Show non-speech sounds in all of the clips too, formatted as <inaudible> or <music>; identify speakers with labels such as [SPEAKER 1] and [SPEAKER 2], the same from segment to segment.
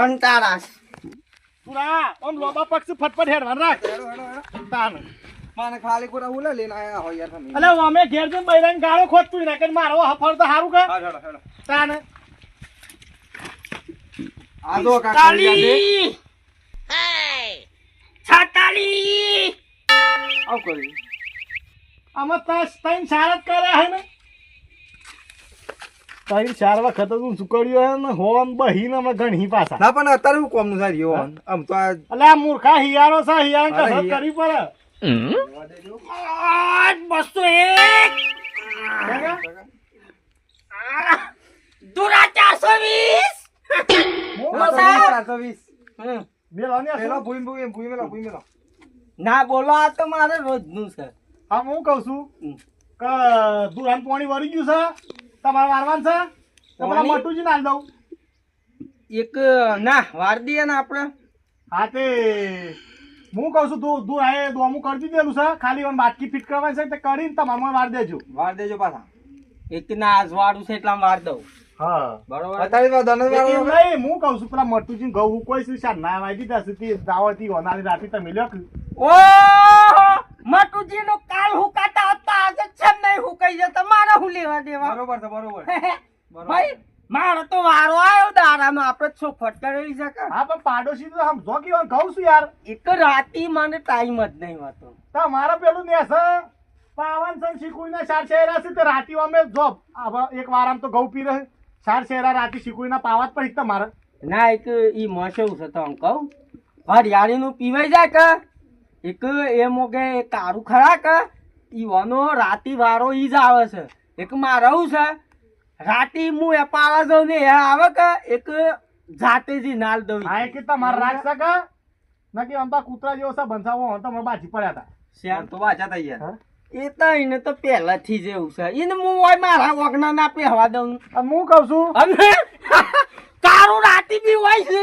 [SPEAKER 1] કંટાળાશ
[SPEAKER 2] પૂરા ઓમ લોબા પક્ષ ફટફટ હેડવાન રાખ.
[SPEAKER 3] હેડો, હેડો, હેડો.
[SPEAKER 2] તાન.
[SPEAKER 3] માને ખાલી ખોટા ઉલે લઈને આયા હો યાર તમે.
[SPEAKER 2] અલે અમે ઘેર જઈને બૈરાને ગાળો ખોદતું ના કે મારો હફળ તો હારું કે?
[SPEAKER 3] હા, હેડો, હેડો.
[SPEAKER 2] તાન.
[SPEAKER 3] આદો જો કાકા
[SPEAKER 1] તાલી છાતાલી
[SPEAKER 3] આવ કરી.
[SPEAKER 2] અમે તસ તઈન સારત કરે હે ને? તઈન ચાર વખત હું ચૂકડ્યો ને હોન બહીને અમે ઘણી પાછા.
[SPEAKER 3] ના પણ અત્યારે હું કોમનું સારી હોન આમ તો
[SPEAKER 2] એટલે આ મૂર્ખા હિયારો છે હિયારો કસરત કરવી પડે.
[SPEAKER 1] બસો એક. દુરા ચારસો વીસ.
[SPEAKER 2] હું
[SPEAKER 3] ચારસો વીસ,
[SPEAKER 1] ના બોલો આ તો મારે રોજનું છે.
[SPEAKER 2] હા હું કહું છું. કે દુરાન પાણી વળી ગયું છે? તમારે વારવાન છે? તો પેલા? મટુજી નાખી દઉં.
[SPEAKER 1] એક ના વાર દઈએ ને આપણે.
[SPEAKER 2] હા તે હું કહું છું તું તું આ દોમું કરી દીધેલું છે. ખાલી ઓન બાટકી ફિટ કરવાની છે તે કરીને તમારે વાર દેજો.
[SPEAKER 3] વાર દેજો પાછા.
[SPEAKER 1] એક ના આજવાળું છે એટલા વાર દઉં.
[SPEAKER 2] હા.
[SPEAKER 1] બરોબર?
[SPEAKER 3] વાળો
[SPEAKER 2] નહીં, હું કહું છું પેલા મટુજી ઘઉં કોઈ છે ના વાગી દીધા સુધી દાવતી હોનારી રાતે તમે લખ્યું કે.
[SPEAKER 1] મટુજી નો કાલ હુકાતા હતા આજે છે નહીં હુકાઈ જતા મારે હું લેવા દેવા?
[SPEAKER 3] બરોબર છે બરોબર.
[SPEAKER 1] ભાઈ મારો તો વારો આવ્યો દારામાં આપણે છો ફટકારેલી છે કે?
[SPEAKER 2] હા પણ પાડોશી તો સમજો કે હું કહું છું યાર.
[SPEAKER 1] એક રાતી મને ટાઈમ જ નહીં હોતો.
[SPEAKER 2] મારા પેલું ને છે પાવન સન શીકુઈના ચાર ચહેરા છે તો રાતી અમે જોબ એક વાર આમ તો ઘઉં પી રહે. ચાર ચહેરા રાતી શીકુઈના પાવાત પડી તમારે.
[SPEAKER 1] ના એક ઈ મોસેવું છે તો હું કહું. હરિયાળી નું પીવાઈ જાય કે? એક એ મોગે કારું ખરા કે ઈ વાનો રાતી વારો ઈ જ આવે છે. એક મારું છે રાતી હું એ પાવા દઉં ને એ આવે કે એક જાતે જ નાલ દઉં
[SPEAKER 2] હા કે તમારે રાખ શકે નકી આમ તો કૂતરા જેવો છે બંધાવો તો અમે બાજી પડ્યા હતા
[SPEAKER 1] શ્યામ
[SPEAKER 3] તો વાંચા થઈ યાર
[SPEAKER 2] હા?
[SPEAKER 1] એ તો એને તો પહેલાથી જ એવું છે. એને હું હોય મારા વગના ના પહેવા દઉં.
[SPEAKER 2] હું કહું છું?
[SPEAKER 1] અને તારું રાતી બી હોય છે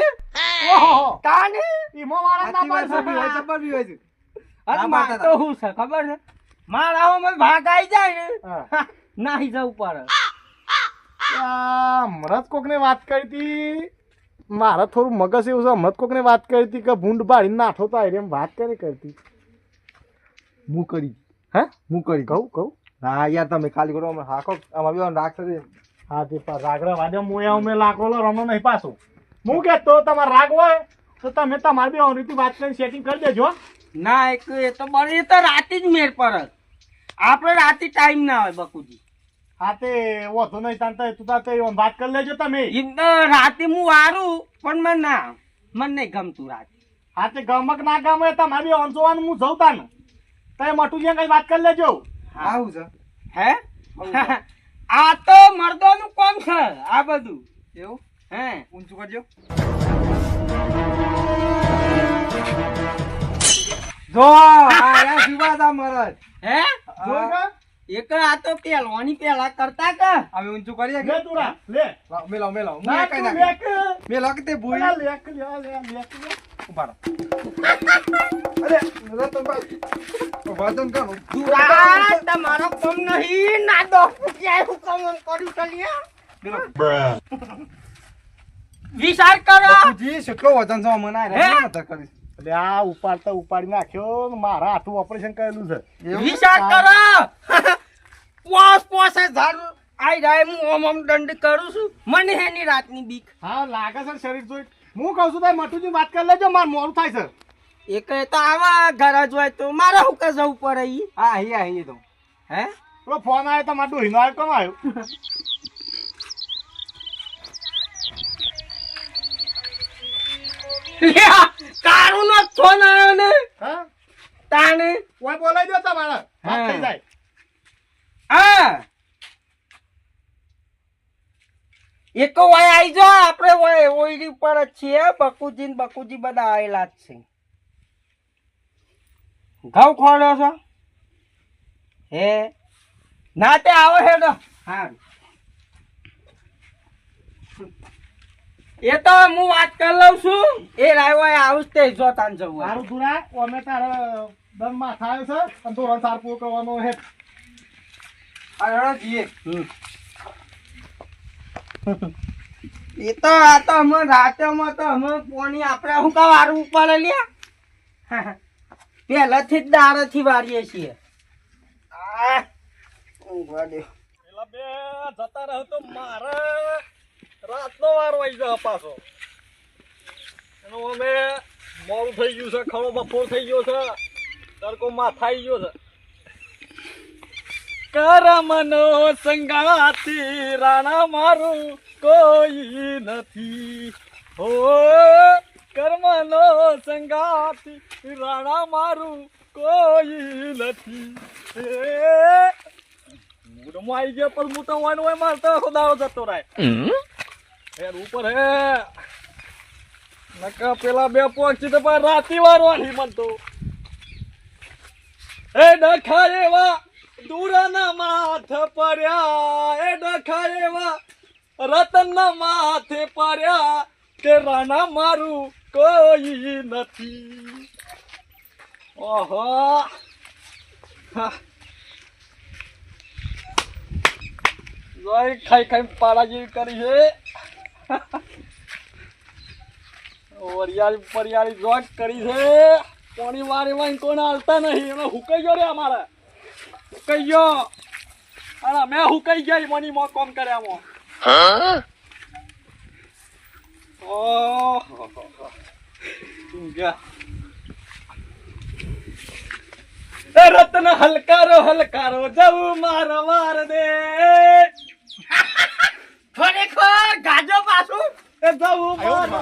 [SPEAKER 2] ઓહો
[SPEAKER 1] તાને
[SPEAKER 2] ઈમો વાળા ના
[SPEAKER 3] સાચી વાત છે, બી હોય છે,
[SPEAKER 2] પાડશે.
[SPEAKER 3] પણ બી હોય છે.
[SPEAKER 1] અરે
[SPEAKER 3] ના
[SPEAKER 1] માર તો શું છે ખબર છે? મારા મને ભાગ આવી જાય ને.
[SPEAKER 2] હા.
[SPEAKER 1] નાહી જવું પડે.
[SPEAKER 2] આ હમણાં જ કોકને વાત કરી હતી. મારા થોડું મગજ એવું છે હમણાં જ કોકને વાત કરી હતી કે ભૂંડ બાળી નાઠો તો આવી એમ વાત કરી કરતી
[SPEAKER 3] હું કરી.
[SPEAKER 2] હે?
[SPEAKER 3] હું કરી.
[SPEAKER 2] કહું કહું.
[SPEAKER 3] હા યાર તમે ખાલી કરો અમે હાકો. અમારે બી રાખશે તે.
[SPEAKER 2] હા તે રાગડા વાદે હું એ અમે લાકડો રમો નહીં પાછું. હું તો તમારે રાગ હોય તો તમે તમારી બી રીતે વાત કરીને સેટિંગ કરી દેજો હો.
[SPEAKER 1] ના એક એ તો બને એ તો રાતે જ મેર પર આપણે રાતે ટાઈમ ના હોય બકુજી.
[SPEAKER 2] હા તે વાંધો નહીં તાન તો તું તાતે વાત કરી લેજો તમે.
[SPEAKER 1] રાતે હું વારું પણ મને ના મને નહીં ગમતું રાતે.
[SPEAKER 2] હા તે ગમક ના ગમે તમારી ઓન જોવાનું હું જઉં તાન તો મટું કઈ વાત કરી લેજો.
[SPEAKER 3] આવું છે.
[SPEAKER 1] હે? <laughs> આ તો મર્દોનું કોમ છે આ બધું.
[SPEAKER 3] એવું?
[SPEAKER 1] હે?
[SPEAKER 3] ઊંચું કરજો. જો આ યાર જીવા તા મરદ
[SPEAKER 1] હે?
[SPEAKER 2] કે?
[SPEAKER 1] એક આ તો પહેલવાની પહેલા કરતા કે?
[SPEAKER 3] અમે ઊંચું કરીએ
[SPEAKER 2] લે તું રા, લે.
[SPEAKER 3] લાવ, મેલાવ મેલાવ હું
[SPEAKER 2] ના
[SPEAKER 3] એકાઈ
[SPEAKER 2] તું
[SPEAKER 3] નાખી.
[SPEAKER 2] લેક.
[SPEAKER 3] મેલાવ કે તે ભૂઈ.
[SPEAKER 2] લેક, લે, લે, લેક,
[SPEAKER 3] ઊભા રહો. અરે રતનભાઈ વજન કરો.
[SPEAKER 1] દુરા તમારો કોમ નહીં. ના દો ક્યાંય હું કર્યું કલિયા વિચાર કરો.
[SPEAKER 3] જી કેટલો વજન છે મને આ
[SPEAKER 1] હે?
[SPEAKER 3] નતર કરીશ
[SPEAKER 2] એટલે આ ઉપાડતા ઉપાડી નાખ્યો ને મારા હાથું ઓપરેશન કરેલું છે.
[SPEAKER 1] વિચાર કરો! <laughs> પોસ પોસ આઈ જાય હું ઓમ ઓમ દંડ કરું છું. મને હેની રાતની બીક.
[SPEAKER 2] હા લાગે છે શરીર જોઈ. હું કહું છું તારે મટુજી વાત કરી લેજો મારે મોડું થાય છે.
[SPEAKER 1] એક તો આવા ઘર જ તો મારે હું કે જવું પડે ઈ?
[SPEAKER 3] હા અહીંયા અહીંયા તો.
[SPEAKER 1] હે?
[SPEAKER 2] ફોન આવ્યો તો મારે ડોહીનો આવ્યો કોનો આવ્યો?
[SPEAKER 1] કારું નો ફોન આવ્યો ને?
[SPEAKER 2] હા?
[SPEAKER 1] તાને
[SPEAKER 2] કોઈ બોલાવી દો તમારે. વાત થઈ જાય.
[SPEAKER 1] હા. એક વય આઈ જો આપણે વાય ઓયડી ઉપર જ છીએ બકુજી ને બકુજી બધા આવેલા જ છે. ઘઉં ખોડો છો હે? ના તે આવો હેડો. હા એ તો હું વાત કરી લઉં છું એ રાય આવું જ તે જો તાન જવું.
[SPEAKER 2] મારું ધુરા અમે તારે દમમાં થાય છે અને ધોરણ સાર પૂરો કરવાનો હે
[SPEAKER 3] આ રડો જીએ
[SPEAKER 1] હમ. એ તો આ તો અમે રાતેમાં તો અમે પોણી આપણે શું કા વારું ઉપર લ્યા <laughs> પહેલાથી જ દારેથી વારીએ છીએ આ, ઊંઘવા દે.
[SPEAKER 4] પેલા બે જતા રહો તો મારે રાતનો વાર આવી જાય પાછો. એનો અમે મોડું થઈ ગયું છે ખડો બપોર થઈ ગયો છે, તડકો આવી ગયો છે. કરમનો સંગાતી રાણા મારું કોઈ નથી. હો કર્મનો સંગાતી રાણા મારું કોઈ નથી. મૂડમાં આવી ગયા પણ તો વાન હોય મારતો આખો જતો રહે હેર ઉપર હે. નકા પેલા બે પક્ષી તો પણ રાતી વારવાની મન તો એ ડખા એવા દૂરના માથ રતનના માથે પડ્યા. કે રાણા મારું કોઈ નથી. ઓહો. ખાઈ ખાઈ પાડા જેવી કરી છે વરિયાળી પરિયાળી જોગ કરી છે. કોની વારી વાળી કોને હાલતા નહીં. એનો હુકાઈ ગયો રે અમારે. હુકાઈ ગયો. અરે મેં હુકાઈ ગયા મની મો કોમ કર્યા મો ઓહો. ગયા? રત્ન હલકારો હલકારો, જવું માર વાર દે
[SPEAKER 1] ખરેખર ગાજો પાછું
[SPEAKER 4] એ જવું મારો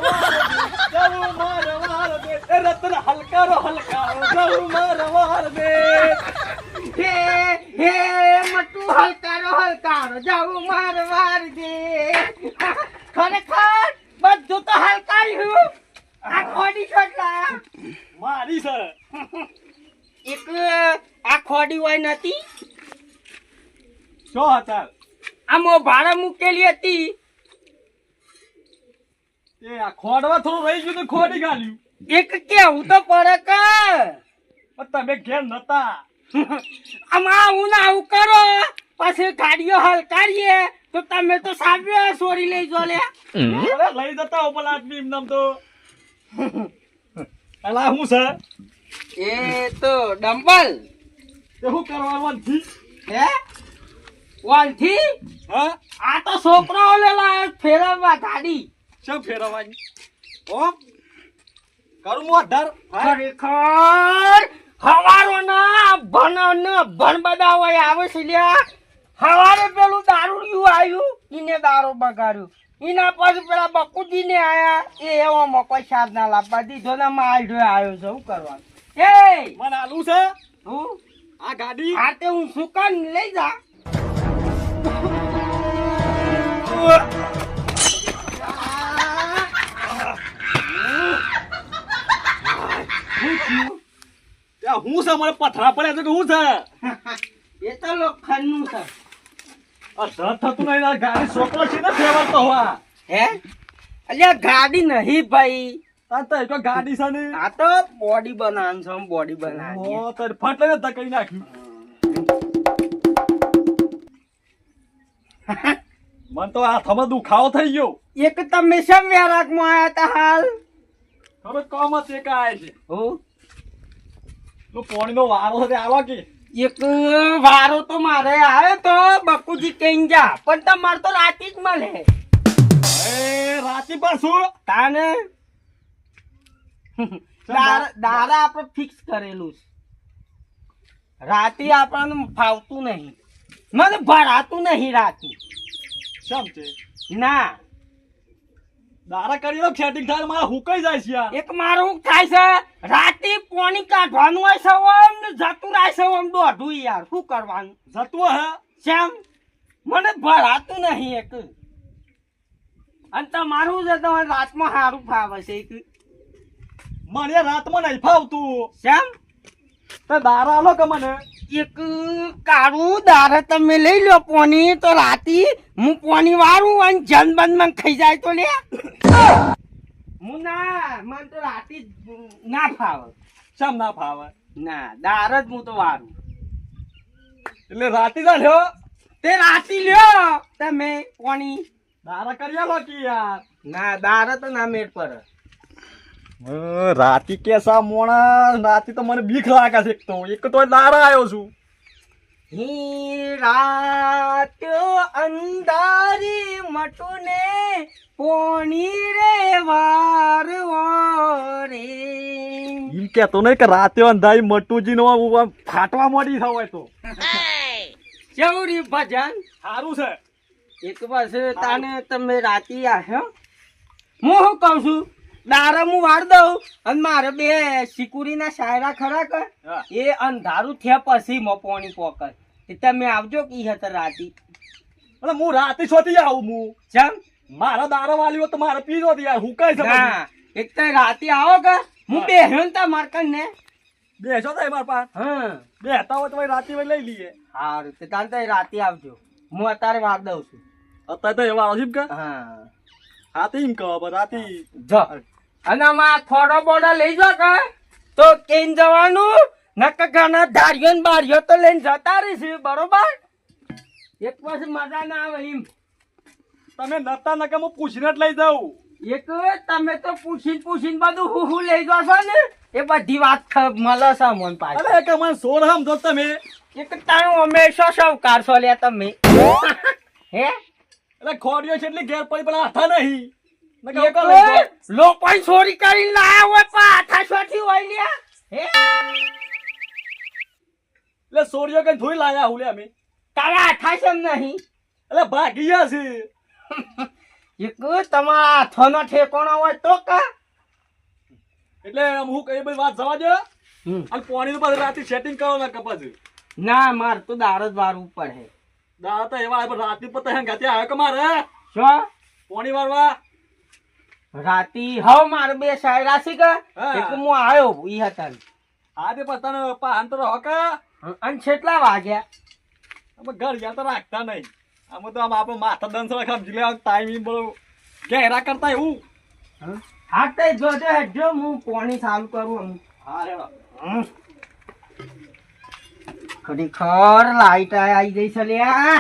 [SPEAKER 4] જવું માર વાર દે એ રત્ન હલકારો હલકારો જવું માર વાર દે
[SPEAKER 1] હે હે મટુ હલકારો હલકારો જવું માર વાર દે ખરેખર બધું તો હલકાયું આ ખોડી છોટલા
[SPEAKER 4] મારી છે
[SPEAKER 1] એક આ ખોડી હોય નથી
[SPEAKER 4] શું હતા
[SPEAKER 1] આમાં ભાડા મૂકેલી હતી.
[SPEAKER 4] એ આ ખોડવા થોડું રહી ગયું તો ખોડી ગાલ્યું.
[SPEAKER 1] એક કેવું તો પડે કે?
[SPEAKER 4] તમે ઘેર નતા.
[SPEAKER 1] આમાં આવું ના આવું કરો. પછી ગાડીઓ હલકારીએ. તો તમે તો સાબે સોરી લઈ જો લે.
[SPEAKER 4] લઈ જતા હો પેલા આદમી એમ નામ તો. પેલા હું છે?
[SPEAKER 1] એ તો ડમ્બલ.
[SPEAKER 4] એ શું કરવાનું
[SPEAKER 1] હે? વાલથી?
[SPEAKER 4] હા?
[SPEAKER 1] આ તો છોકરાઓ લેલા ફેરવવા ગાડી.
[SPEAKER 4] શું ફેરવવાની? ઓ કરું મો ધર હા?
[SPEAKER 1] ખરેખર હવારો ના ભણ ન ભણ બધા હોય આવે છે લ્યા. હવારે પેલું દારૂડિયું આવ્યું ઈને દારૂ બગાડ્યું. એના પછી પેલા બકુજી ને આયા એ એવામાં કોઈ સાર ના લાપા દીધો ને માલ જોઈ આવ્યો છે શું કરવાનું. એ!
[SPEAKER 4] મને આલું છે?
[SPEAKER 1] હું?
[SPEAKER 4] આ ગાડી?
[SPEAKER 1] આ તે હું સુકાન લઈ જા.
[SPEAKER 4] હું છે? મને પથરા પડ્યા છે કે હું છે?
[SPEAKER 1] એ તો લોખંડનું છે.
[SPEAKER 4] આ ધડ થતું નહીં ગાડી છોકરો છે ને ફેરવતો હોવા
[SPEAKER 1] હે? અલ્યા ગાડી નહીં ભાઈ.
[SPEAKER 4] આ તો એક ગાડી છે ને.
[SPEAKER 1] આ તો બોડી બનાવવાનું છે બોડી બનાવવાની
[SPEAKER 4] ઓ લઈને ધકેલી મને તો હાથમાં દુખાવો થઈ ગયો.
[SPEAKER 1] એક તમે શેમ વેરાકમાં આવ્યા તા હાલ?
[SPEAKER 4] હવે કોમ જ એક આય છે.
[SPEAKER 1] હો?
[SPEAKER 4] પોણીનો વારો છે તે કે.
[SPEAKER 1] એક વારો તો મારે આવ્યો તો બકુજી કઈ જા પણ તમારે તો રાતી જ મળે.
[SPEAKER 4] એ રાતી પાછું
[SPEAKER 1] તાને? દાર- દારા આપણે ફિક્સ કરેલું છે. રાતે આપણને ફાવતું નહીં. મને ભરાતું નહીં રાતી.
[SPEAKER 4] શમ છે?
[SPEAKER 1] ના.
[SPEAKER 4] દારા કરી લો સેટિંગ થાય મારા હુકાઈ જાય છે યાર.
[SPEAKER 1] એક મારું હુક થાય છે રાતે પોણી કાઢવાનું હોય છે ઓમ ને જતું રહે છે ઓમ દોઢું યાર. શું કરવાનું?
[SPEAKER 4] જતું હે
[SPEAKER 1] શેમ? મને ભરાતું નહીં એક. અને તમારું છે તમારે રાતમાં સારું ફાવે છે એક.
[SPEAKER 4] મને રાતમાં નહીં ફાવતું.
[SPEAKER 1] સેમ
[SPEAKER 4] તો દારા લો કે મને?
[SPEAKER 1] એક કાળું દારે તમે લઈ લો પોની તો રાતી હું પોની વાળું અને જનબંધમાં ખાઈ જાય તો લે. હું ના મને તો રાતી ના ફાવે.
[SPEAKER 4] સમ ના ફાવે?
[SPEAKER 1] ના દાર જ હું તો વારું.
[SPEAKER 4] એટલે રાતી ના લ્યો?
[SPEAKER 1] તે રાતી લ્યો. તમે પોની
[SPEAKER 4] દારા કરી લો કે યાર?
[SPEAKER 1] ના દાર તો ના મેળ પર
[SPEAKER 4] રાતી કેસા મોણા રાતી તો મને બીક લાગે છે તો એક તો દારા આવ્યો છું.
[SPEAKER 1] હી રાત અંધારી મટુને પોણી રે વાર રે.
[SPEAKER 4] એમ કેતો નહીં કે રાતે અંધાઈ મટુજી નો ફાટવા મળી થવાય તો.
[SPEAKER 1] ચૌરી ભજન?
[SPEAKER 4] સારું છે.
[SPEAKER 1] એક પાસે તાને તમે રાતી આવ્યો હું શું કહું છું? દારા હું વાર દઉં અને મારે બે સિકુરીના શાયરા ખરા કર. એ અંધારું થયા પછી મો પોણી પોકર. તમે આવજો કી હતા રાતી.
[SPEAKER 4] એટલે હું રાતે છોથી આવું હું?
[SPEAKER 1] ચમ?
[SPEAKER 4] મારા દારા વાલીઓ તો મારે પીજો યાર હુકાય છે.
[SPEAKER 1] ના એક તો રાતે આવો કે હું
[SPEAKER 4] હા.
[SPEAKER 1] ને તા માર ને
[SPEAKER 4] બેસો મારા પાસે
[SPEAKER 1] હા.
[SPEAKER 4] બેહતા હોય તો રાતે લઈ લઈએ.
[SPEAKER 1] સારું તો તાન તો રાતે આવજો. હું અત્યારે વાર દઉં છું.
[SPEAKER 4] અત્યારે તો એવા આવશે કે?
[SPEAKER 1] હા.
[SPEAKER 4] હા તો એમ કહો રાતે
[SPEAKER 1] જો. અને આમાં થોડો બોડો લઈ જો કે. તો કેન જવાનું? નક ઘણા ધાર્યો ને બાર્યો તો લઈને જતા રહીશું બરોબર? એક પછી મજા ના આવે એમ.
[SPEAKER 4] તમે નતા નકા હું પૂછીને જ લઈ જાઉં.
[SPEAKER 1] એક તમે તો પૂછીને પૂછીને બધું હું હું લઈ જશો ને એ બધી વાત મળે છે મન પાછી.
[SPEAKER 4] અરે કે મને સોર સમજો તમે.
[SPEAKER 1] એક ટાણું હંમેશા સૌકાર છો લે તમે. <laughs> હે?
[SPEAKER 4] એટલે ખોડ્યો છે એટલે ઘેર પડી પણ હાથા નહીં. કાં લઈ
[SPEAKER 1] ચોરી કરીને લાયા હોય પણ હાથા શોથી હોય લ્યા હે?
[SPEAKER 4] એટલે સોરિયો કઈ ધોઈ લાયા હું લે અમે.
[SPEAKER 1] તારા છે નહીં.
[SPEAKER 4] એટલે ભાગી ગયા છે
[SPEAKER 1] એક તમારા હાથોનો ઠેકોણો હોય તો કા?
[SPEAKER 4] એટલે હું કઈ બધી વાત જવા દે? અને પાણીનું પાછું રાતે સેટિંગ કરો ના કપાસ
[SPEAKER 1] ના માર તો દાર જ વારવું પડે.
[SPEAKER 4] દારો તો એવા પણ રાતે પતા ગાતે આવે કે મારે?
[SPEAKER 1] શું?
[SPEAKER 4] પાણી વાળવા
[SPEAKER 1] રાતી હવ મારે બે શાયરા છે કે
[SPEAKER 4] હા.
[SPEAKER 1] એક હું આવ્યો ઈ હતા
[SPEAKER 4] આજે પતાને પાન તો રહો કે?
[SPEAKER 1] અને છેટલા વાગ્યા.
[SPEAKER 4] અમે ઘર ગયા તો રાખતા નહીં. અમે તો આમ આપણે માથા દંસ સમજી લેવા ટાઈમ બહુ ઘેરા કરતા એવું.
[SPEAKER 1] હા? તે જોજો હેડજો હું કોણી ચાલુ કરું આમ.
[SPEAKER 4] હા રેડો
[SPEAKER 1] ખર ખરેખર લાઈટ આવી ગઈ છે લ્યા.